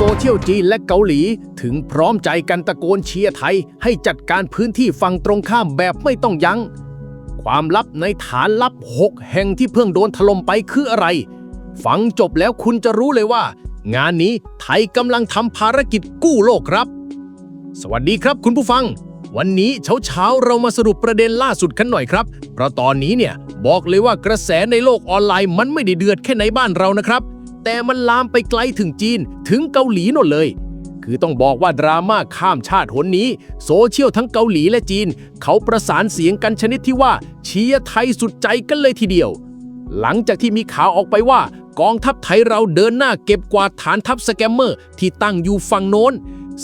โซเชียลจีนและเกาหลี ถึงพร้อมใจกันตะโกนเชียร์ไทย ให้จัดการพื้นที่ฝั่งตรงข้ามแบบไม่ต้องยัง้ง ความลับในฐานลับ 6 แห่งที่เพิ่งโดนถล่มไปคืออะไร ฟังจบแล้วคุณจะรู้เลยว่า งานนี้ไทยกำลังทำภารกิจกู้โลกครับ สวัสดีครับคุณผู้ฟัง วันนี้เช้าเช้าๆเรามาสรุปประเด็นล่าสุดกันหน่อยครับ เพราะตอนนี้เนี่ยบอกเลยว่ากระแสในโลกออนไลน์มันไม่ได้เดือดแค่ในบ้านเรานะครับ แต่มันลามไปไกลถึงจีนถึงเกาหลีน่นเลย คือต้องบอกว่าดราม่าข้ามชาติหนนี้ โซเชียลทั้งเกาหลีและจีน เขาประสานเสียงกันชนิดที่ว่าเชียร์ไทยสุดใจกันเลยทีเดียว หลังจากที่มีข่าวออกไปว่ากองทัพไทยเราเดินหน้าเก็บกวาดฐานทัพสแกมเมอร์ที่ตั้งอยู่ฝั่งโน้น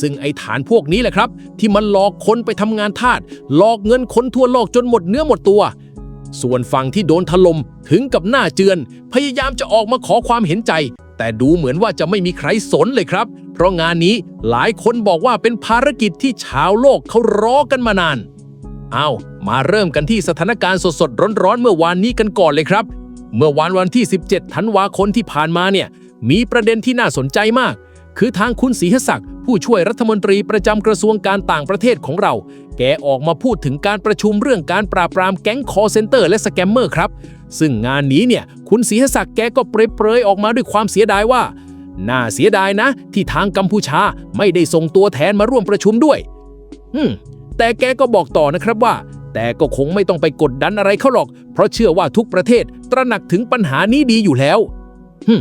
ซึ่งไอ้ฐานพวกนี้แหละครับ ที่มันหลอกคนไปทำงานทาสหลอกเงินคนทั่วโลกจนหมดเนื้อหมดตัว ส่วนฝั่งที่โดนถล่มถึงกับหน้าเจือน พยายามจะออกมาขอความเห็นใจ แต่ดูเหมือนว่าจะไม่มีใครสนเลยครับ เพราะงานนี้หลายคนบอกว่าเป็นภารกิจที่ชาวโลกเขารอกันมานานเอามาเริ่มกันที่สถานการณ์สดๆร้อนๆเมื่อวานนี้กันก่อนเลยครับ เมื่อวันวันที่ 17 ธันวาคมที่ผ่านมาเนี่ยมีประเด็นที่น่าสนใจมาก คือทางคุณศรีหศักดิ์ผู้ช่วยรัฐมนตรีประจำกระทรวงการต่างประเทศของเรา แกออกมาพูดถึงการประชุมเรื่องการปราบปรามแก๊งคอเซนเตอร์และสแกมเมอร์ครับ ซึ่งงานนี้เนี่ยคุณศรีหศักดิ์แกก็เปรยๆออกมาด้วยความเสียดายว่า น่าเสียดายนะ ที่ทางกัมพูชาไม่ได้ส่งตัวแทนมาร่วมประชุมด้วย อืม แต่แกก็บอกต่อนะครับว่า แต่ก็คงไม่ต้องไปกดดันอะไรเขาหรอก เพราะเชื่อว่าทุกประเทศตระหนักถึงปัญหานี้ดีอยู่แล้วฮึม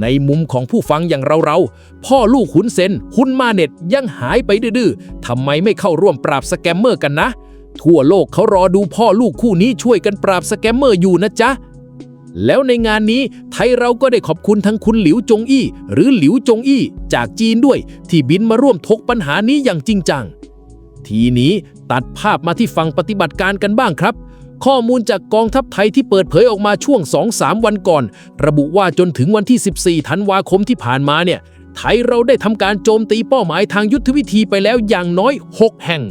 ในมุมของผู้ฟังอย่างเราเราๆ พ่อลูกหุนเซนหุนมาเน็ตยังหายไปดื้อๆทำไมไม่เข้าร่วมปราบสแกมเมอร์กันนะ ทั่วโลกเขารอดูพ่อลูกคู่นี้ช่วยกันปราบสแกมเมอร์อยู่นะจ๊ะแล้วในงานนี้ไทยเราก็ได้ขอบคุณทั้งคุณหลิวจงอี้ หรือหลิวจงอี้ จากจีนด้วย ที่บินมาร่วมทกปัญหานี้อย่างจริงจัง ทีนี้ตัดภาพมาที่ฝั่งปฏิบัติการกันบ้างครับ ข้อมูลจากกองทัพไทยที่เปิดเผยออกมาช่วง 2-3 วันก่อน ระบุว่าจนถึงวันที่ 14 ธันวาคมที่ผ่านมาเนี่ย ไทยเราได้ทำการโจมตีเป้าหมายทางยุทธวิธีไปแล้วอย่างน้อย 6 แห่ง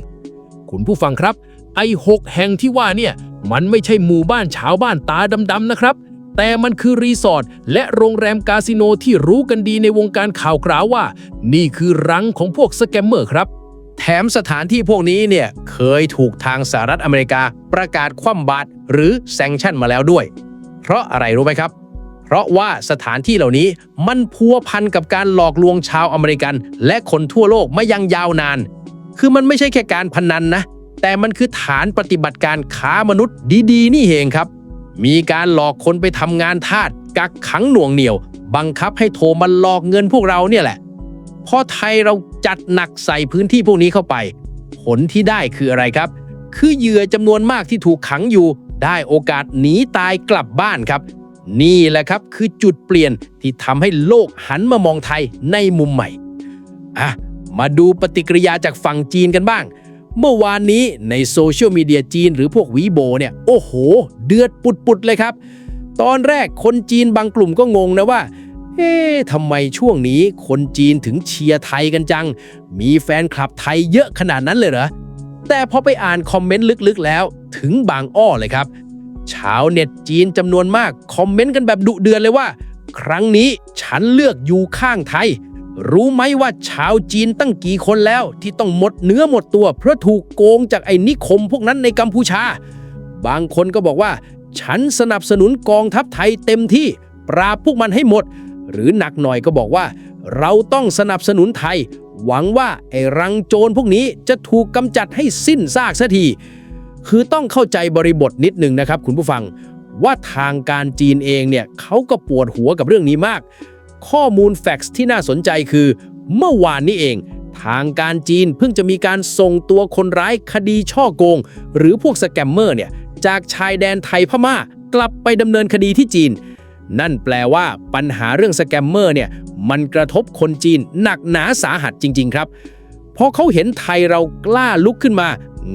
คุณผู้ฟังครับ ไอ้6แห่งที่ว่าเนี่ย มันไม่ใช่หมู่บ้านชาวบ้านตาดำๆนะครับ แต่มันคือรีสอร์ทและโรงแรมคาสิโนที่รู้กันดีในวงการข่าวกล่าวว่า นี่คือรังของพวกสแกมเมอร์ครับ แถมสถานที่พวกนี้เนี่ยเคยถูกทางสหรัฐอเมริกาประกาศคว่ำบาตรหรือแซงชั่นมาแล้วด้วย เพราะอะไรรู้ไหมครับ เพราะว่าสถานที่เหล่านี้มันพัวพันกับการหลอกลวงชาวอเมริกัน และคนทั่วโลกมายังยาวนาน คือมันไม่ใช่แค่การพนันนะ แต่มันคือฐานปฏิบัติการค้ามนุษย์ดีๆ นี่เองครับ มีการหลอกคนไปทำงานทาสกักขังหน่วงเหนี่ยว บังคับให้โทรมาหลอกเงินพวกเราเนี่ยแหละ พอไทยเราจัดหนักใส่พื้นที่พวกนี้เข้าไป ผลที่ได้คืออะไรครับ คือเหยื่อจำนวนมากที่ถูกขังอยู่ ได้โอกาสหนีตายกลับบ้านครับ นี่แหละครับคือจุดเปลี่ยนที่ทำให้โลกหันมามองไทยในมุมใหม่อะมาดูปฏิกิริยาจากฝั่งจีนกันบ้าง เมื่อวานนี้ในโซเชียลมีเดียจีนหรือพวกวีโบเนี่ย โอ้โห เดือดปุดๆเลยครับ ตอนแรกคนจีนบางกลุ่มก็งงนะว่า เอ๊ะทำไมช่วงนี้คนจีนถึงเชียร์ไทยกันจัง มีแฟนคลับไทยเยอะขนาดนั้นเลยเหรอ แต่พอไปอ่านคอมเมนต์ลึกๆแล้ว ถึงบางอ้อเลยครับ ชาวเน็ตจีนจำนวนมาก คอมเมนต์กันแบบดุเดือดเลยว่า ครั้งนี้ฉันเลือกอยู่ข้างไทย รู้ไหมว่าชาวจีนตั้งกี่คนแล้ว ที่ต้องหมดเนื้อหมดตัว เพราะถูกโกงจากไอ้นิคมพวกนั้นในกัมพูชา บางคนก็บอกว่า ฉันสนับสนุนกองทัพไทยเต็มที่ ปราบพวกมันให้หมด หรือหนักหน่อยก็บอกว่า เราต้องสนับสนุนไทย หวังว่าไอ้รังโจรพวกนี้จะถูกกำจัดให้สิ้นซากสัทีคือต้องเข้าใจบริบทนิดหนึ่งนะครับ คุณผู้ฟังว่าทางการจีนเองเนี่ยเขาก็ปวดหัวกับเรื่องนี้มาก ข้อมูลแฟกซ์ที่น่าสนใจคือ เมื่อวานนี้เอง ทางการจีนเพิ่งจะมีการส่งตัวคนร้ายคดีช่อโกง หรือพวกสแกมเมอร์เนี่ยจากชายแดนไทยพม่ากลับไปดำเนินคดีที่จีน นั่นแปลว่าปัญหาเรื่องสแกมเมอร์เนี่ยมันกระทบคนจีนหนักหนาสาหัสจริง ๆ ครับพอเขาเห็นไทยเรากล้าลุกขึ้นมา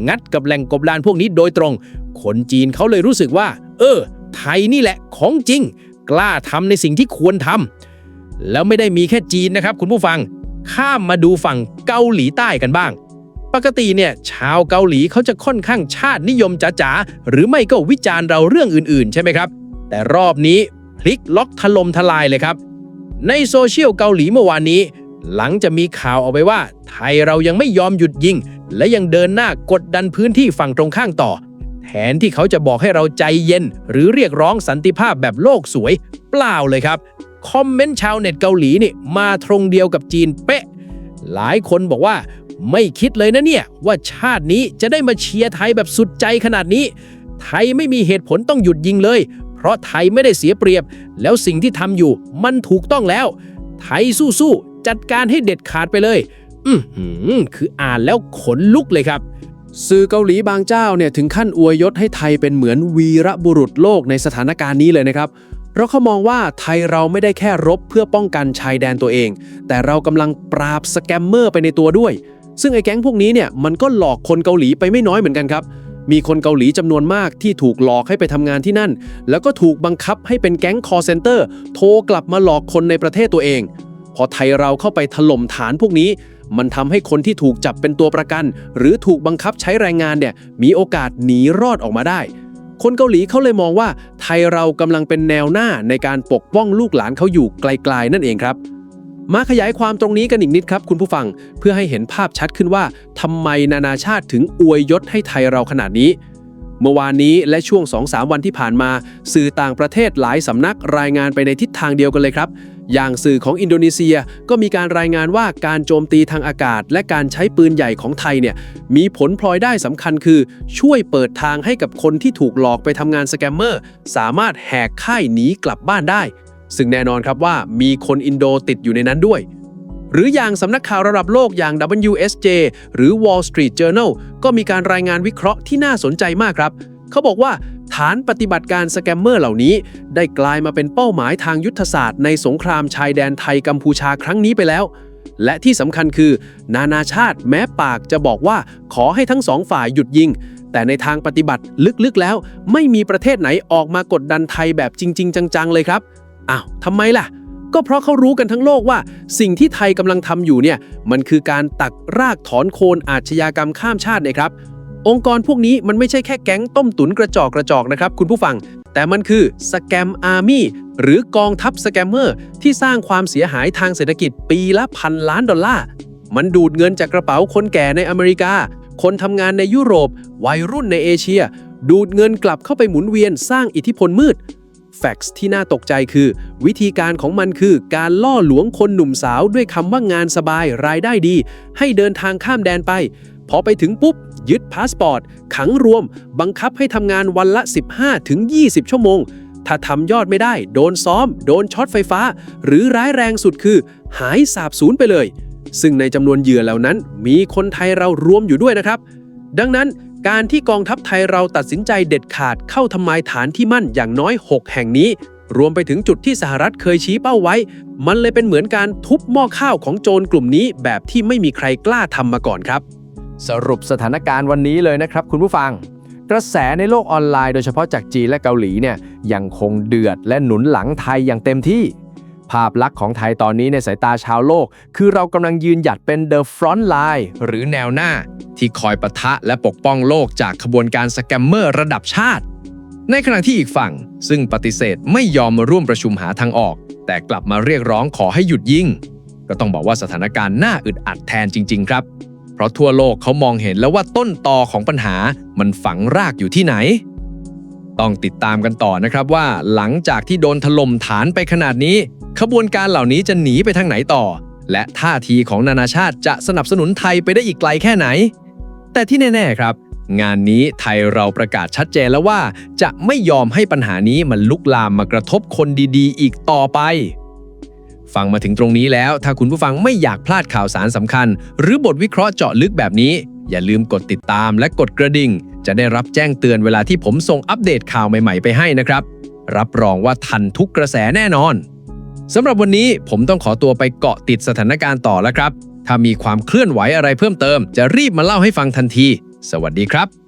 งัดกับแหล่งกบดานพวกนี้โดยตรง คนจีนเขาเลยรู้สึกว่า เออ ไทยนี่แหละของจริง กล้าทำในสิ่งที่ควรทำแล้วไม่ได้มีแค่จีนนะครับ คุณผู้ฟัง ข้ามมาดูฝั่งเกาหลีใต้กันบ้าง ปกติเนี่ยชาวเกาหลีเขาจะค่อนข้างชาตินิยมจ๋าๆหรือไม่ก็วิจารณ์เราเรื่องอื่นๆ ใช่ไหมครับ แต่รอบนี้ พลิกล็อกถล่มทลายเลยครับ ในโซเชียลเกาหลีเมื่อวานนี้ หลังจะมีข่าวออกไปว่า ไทยเรายังไม่ยอมหยุดยิง และยังเดินหน้ากดดันพื้นที่ฝั่งตรงข้างต่อ แทนที่เขาจะบอกให้เราใจเย็น หรือเรียกร้องสันติภาพแบบโลกสวย เปล่าเลยครับ คอมเมนต์ชาวเน็ตเกาหลีนี่มาตรงเดียวกับจีนเป๊ะ หลายคนบอกว่าไม่คิดเลยนะเนี่ย ว่าชาตินี้จะได้มาเชียร์ไทยแบบสุดใจขนาดนี้ ไทยไม่มีเหตุผลต้องหยุดยิงเลย เพราะไทยไม่ได้เสียเปรียบ แล้วสิ่งที่ทำอยู่มันถูกต้องแล้ว ไทยสู้ๆจัดการให้เด็ดขาดไปเลย อือหือคืออ่านแล้วขนลุกเลยครับ สื่อเกาหลีบางเจ้าเนี่ยถึงขั้นอวยยศให้ไทยเป็นเหมือนวีรบุรุษโลกในสถานการณ์นี้เลยนะครับเพราะเขามองว่าไทยเราไม่ได้แค่รบเพื่อป้องกันชายแดนตัวเอง แต่เรากำลังปราบสแกมเมอร์ไปในตัวด้วย ซึ่งไอ้แก๊งพวกนี้เนี่ยมันก็หลอกคนเกาหลีไปไม่น้อยเหมือนกันครับ มีคนเกาหลีจำนวนมากที่ถูกหลอกให้ไปทำงานที่นั่น แล้วก็ถูกบังคับให้เป็นแก๊งคอร์เซนเตอร์โทรกลับมาหลอกคนในประเทศตัวเอง พอไทยเราเข้าไปถล่มฐานพวกนี้ มันทำให้คนที่ถูกจับเป็นตัวประกัน หรือถูกบังคับใช้แรงงานเนี่ยมีโอกาสหนีรอดออกมาได้ คนเกาหลีเขาเลยมองว่า ไทยเรากำลังเป็นแนวหน้าในการปกป้องลูกหลานเขาอยู่ไกลๆนั่นเองครับ มาขยายความตรงนี้กันอีกนิดครับคุณผู้ฟังเพื่อให้เห็นภาพชัดขึ้นว่าทำไมนานาชาติถึงอวยยศให้ไทยเราขนาดนี้ เมื่อวานนี้และช่วง 2-3 วันที่ผ่านมา สื่อต่างประเทศหลายสำนักรายงานไปในทิศทางเดียวกันเลยครับ อย่างสื่อของอินโดนีเซียก็มีการรายงานว่าการโจมตีทางอากาศ และการใช้ปืนใหญ่ของไทยเนี่ยมีผลพลอยได้สำคัญคือ ช่วยเปิดทางให้กับคนที่ถูกหลอกไปทำงานสแกมเมอร์สามารถแหกค่ายหนีกลับบ้านได้ ซึ่งแน่นอนครับว่ามีคนอินโดติดอยู่ในนั้นด้วย หรืออย่างสำนักข่าวระดับโลกอย่าง WSJ หรือ Wall Street Journal ก็มีการรายงานวิเคราะห์ที่น่าสนใจมากครับเขาบอกว่าฐานปฏิบัติการสแกมเมอร์เหล่านี้ ได้กลายมาเป็นเป้าหมายทางยุทธศาสตร์ในสงครามชายแดนไทยกัมพูชาครั้งนี้ไปแล้ว และที่สำคัญคือ นานาชาติแม้ปากจะบอกว่าขอให้ทั้งสองฝ่ายหยุดยิง แต่ในทางปฏิบัติลึกๆแล้ว ไม่มีประเทศไหนออกมากดดันไทยแบบจริง ๆ จังๆเลยครับ อ้าวทำไมล่ะ ก็เพราะเขารู้กันทั้งโลกว่า สิ่งที่ไทยกำลังทำอยู่เนี่ย มันคือการตักรากถอนโคนอาชญากรรมข้ามชาตินะครับ องค์กรพวกนี้มันไม่ใช่แค่แก๊งต้มตุ๋นกระจอกกระจอกนะครับคุณผู้ฟัง แต่มันคือสแกมอาร์มี่หรือกองทัพสแกมเมอร์ที่สร้างความเสียหายทางเศรษฐกิจปีละพันล้านดอลลาร์มันดูดเงินจากกระเป๋าคนแก่ในอเมริกา คนทำงานในยุโรป วัยรุ่นในเอเชีย ดูดเงินกลับเข้าไปหมุนเวียนสร้างอิทธิพลมืด แฟกซ์ที่น่าตกใจคือ วิธีการของมันคือ การล่อหลวงคนหนุ่มสาวด้วยคำว่างานสบายรายได้ดี ให้เดินทางข้ามแดนไป พอไปถึงปุ๊บ ยึดพาสปอร์ต ขังรวม บังคับให้ทำงานวันละ 15ถึง20 ชั่วโมง ถ้าทำยอดไม่ได้ โดนซ้อม โดนช็อตไฟฟ้า หรือร้ายแรงสุดคือ หายสาบสูญไปเลย ซึ่งในจำนวนเหยื่อเหล่านั้น มีคนไทยเรารวมอยู่ด้วยนะครับ ดังนั้น การที่กองทัพไทยเราตัดสินใจเด็ดขาดเข้าทำลายฐานที่มั่นอย่างน้อย 6 แห่งนี้ รวมไปถึงจุดที่สหรัฐเคยชี้เป้าไว้ มันเลยเป็นเหมือนการทุบหม้อข้าวของโจรกลุ่มนี้ แบบที่ไม่มีใครกล้าทำมาก่อนครับ สรุปสถานการณ์วันนี้เลยนะครับ คุณผู้ฟัง กระแสในโลกออนไลน์โดยเฉพาะจากจีนและเกาหลีเนี่ยยังคงเดือดและหนุนหลังไทยอย่างเต็มที่ ภาพลักษณ์ของไทยตอนนี้ในสายตาชาวโลก คือเรากำลังยืนหยัดเป็น the front line หรือแนวหน้า ที่คอยปะทะและปกป้องโลกจากขบวนการสแกมเมอร์ระดับชาติ ในขณะที่อีกฝั่ง ซึ่งปฏิเสธไม่ยอมมาร่วมประชุมหาทางออก แต่กลับมาเรียกร้องขอให้หยุดยิง ก็ต้องบอกว่าสถานการณ์น่าอึดอัดแทนจริง ๆ ครับ เพราะทั่วโลกเขามองเห็นแล้วว่าต้นตอของปัญหามันฝังรากอยู่ที่ไหนต้องติดตามกันต่อนะครับว่าหลังจากที่โดนถล่มฐานไปขนาดนี้ ขบวนการเหล่านี้จะหนีไปทางไหนต่อ และท่าทีของนานาชาติจะสนับสนุนไทยไปได้อีกไกลแค่ไหน แต่ที่แน่ ๆ ครับ งานนี้ไทยเราประกาศชัดเจนแล้วว่า จะไม่ยอมให้ปัญหานี้มันลุกลามมากระทบคนดีๆ อีกต่อไปฟังมาถึงตรงนี้แล้ว ถ้าคุณผู้ฟังไม่อยากพลาดข่าวสารสำคัญ หรือบทวิเคราะห์เจาะลึกแบบนี้ อย่าลืมกดติดตามและกดกระดิ่ง จะได้รับแจ้งเตือนเวลาที่ผมส่งอัปเดตข่าวใหม่ๆไปให้นะครับ รับรองว่าทันทุกกระแสแน่นอน สำหรับวันนี้ผมต้องขอตัวไปเกาะติดสถานการณ์ต่อแล้วครับ ถ้ามีความเคลื่อนไหวอะไรเพิ่มเติม จะรีบมาเล่าให้ฟังทันที สวัสดีครับ